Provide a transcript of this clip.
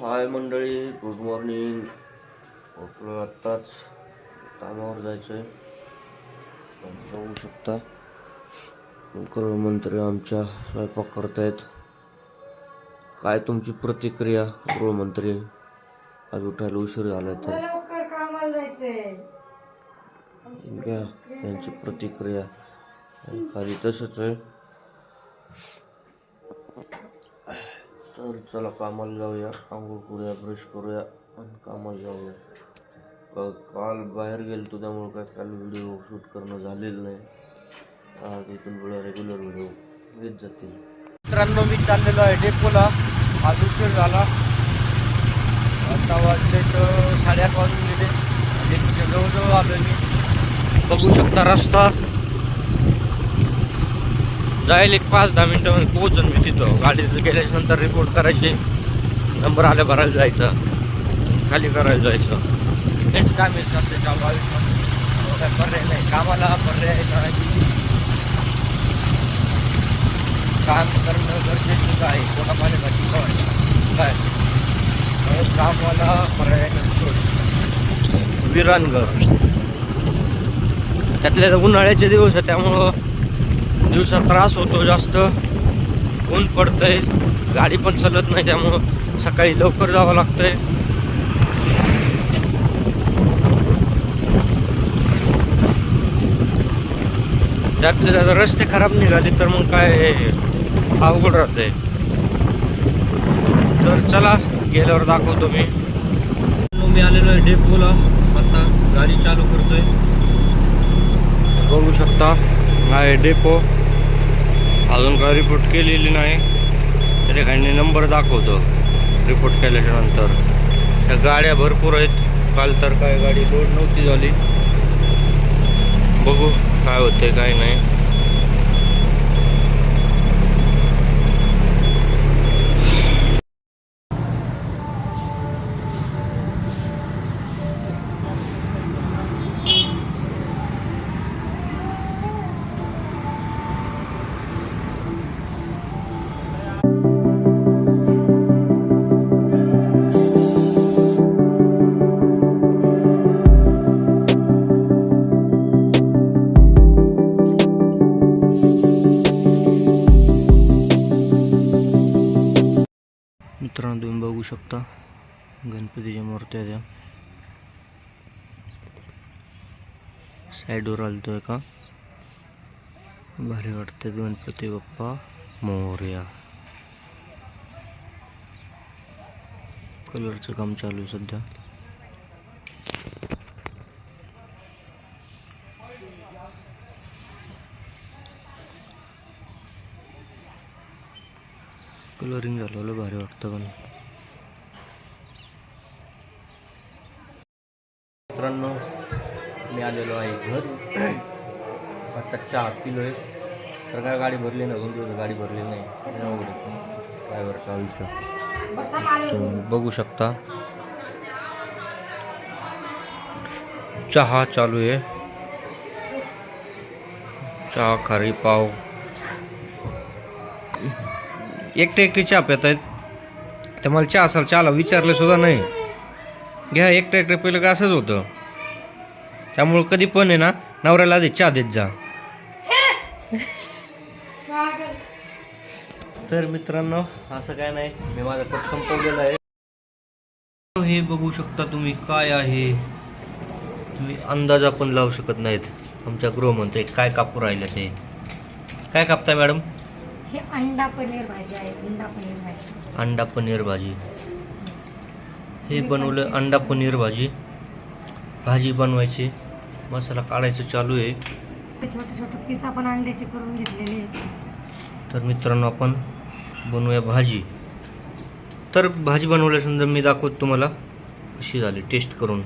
हाय मंडळी good morning आपलं आत्ताच कामावर जायचं आहे जाऊ शकता. गृहमंत्री आमच्या स्वयंपाक करतायत. काय तुमची प्रतिक्रिया गृहमंत्री आज उठायला उशीर झाला तर. घ्या यांची प्रतिक्रिया. खाली तसंच आहे. तर चला कामाला जाऊया. आंघोळ करूया ब्रश करूया आणि कामाला जाऊया. काल बाहेर गेलतो त्यामुळे काय काल व्हिडिओ शूट करणं झालेलं नाही. आज इथून पुढे रेग्युलर व्हिडिओ येत जातील. मित्रांनो मी चाललेलो आहे डेपोला. आज उशीर झाला. आता वाजले तर साडेआठ वाजून गेले. डेपोच्या जवळजवळ आलो मी. बघू शकता रस्ता. जाईल एक पाच दहा मिनटामध्ये पोहोचून मी तिथं. गाडीचं गेल्याच्यानंतर रिपोर्ट करायचे. नंबर आल्या भरायला जायचं. खाली करायला जायचं. हेच काम आहे असते बावीस काय पर्याय नाही. कामाला पर्याय करायची काम करणं गरजेचं आहे. कोणा पाण्यासाठी काय? त्यामुळे कामाला पर्याय नसतो. विरानगर त्यातल्या उन्हाळ्याचे दिवस आहे त्यामुळं दिवसात त्रास होतो जास्त. ऊन पडतंय. गाडी पण चालत नाही त्यामुळं सकाळी लवकर जावं लागतंय. त्यातले त्यात रस्ते खराब निघाले तर मग काय अवघड राहतंय. तर चला गेल्यावर दाखवतो मी. मी आलेलो आहे डेपोला. आता गाडी चालू करतोय. बघू शकता. आहे डेपो. अजून काय रिपोर्ट केलेली नाही. त्या ठिकाणी नंबर दाखवतो. रिपोर्ट केल्याच्यानंतर त्या गाड्या भरपूर आहेत. काल तर काय गाडी लोड नव्हती झाली. बघू काय होते काय नाही. मित्रांनो, तुम्ही बघू शकता. गणपतीच्या मूर्त्या त्या. साईडवर आलतोय का? भारी वाटते गणपती बाप्पा मोर्या. कलरचं काम चालू आहे सध्या. कलरिंग झालेलं भारी वाटतं पण. मित्रांनो मी आलेलो आहे घर. आता चहा पिलो आहे तर काय गाडी भरली नाही दोन दिवस गाडी भरली नाही. ड्रायव्हरचं आयुष्य तुम्ही बघू शकता. चहा चालू आहे. चहा खारी पाव. एकटे एकटे चहा पेत आहेत. तर मला चहा असाल चहाला विचारलंसुद्धा नाही. घ्या एकटं एकटं पहिलं काय असंच होतं. त्यामुळं कधी पण आहे ना नवऱ्याला आधी चहा देत जा. तर मित्रांनो असं काय नाही मी माझा कप संपवलेला आहे. हे बघू शकता तुम्ही काय आहे. तुम्ही अंदाजा पण लावू शकत नाहीत. आमच्या गृहमंत्री काय कापू राहिले ते. काय कापताय मॅडम? हे अंडा पनीर भाजी आहे अंडा पनीर भाजी. अंडा पनीर भाजी. हे बनवलं अंडा पनीर भाजी. भाजी बनवायची. मसाला काढायचं चालू आहे. ते छोटे छोटे पीस आपण अंड्याचे करून घेतलेले आहेत. तर मित्रांनो आपण बनवूया भाजी. तर भाजी बनवल्यानंतर मी दाखवतो तुम्हाला कशी झाली. टेस्ट करून.